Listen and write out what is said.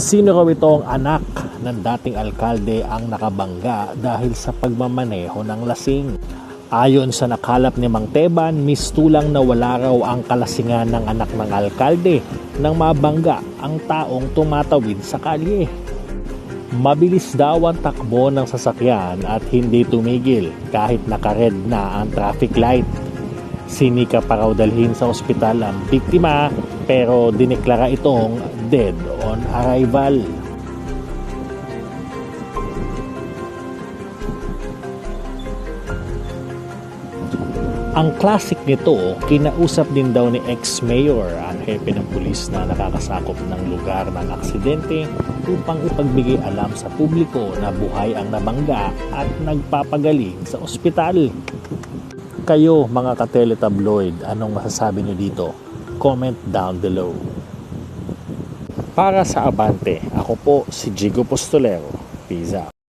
Sino raw itong anak ng dating alkalde ang nakabangga dahil sa pagmamaneho ng lasing? Ayon sa nakalap ni Mang Teban, mistulang na wala raw ang kalasingan ng anak ng alkalde nang mabangga ang taong tumatawid sa kalye. Mabilis daw ang takbo ng sasakyan at hindi tumigil kahit nakared na ang traffic light. Sinika pa raw dalhin sa ospital ang biktima pero dineklara itong dead on arrival. Ang classic nito, kinausap din daw ni ex-mayor ang hepe ng pulis na nakakasakop ng lugar ng aksidente upang ipagbigay alam sa publiko na buhay ang nabangga at nagpapagaling sa ospital. Kayo mga kateletabloid, anong masasabi niyo dito? Comment down below. Para sa Abante, ako po si Jigo Postolero. Peace out.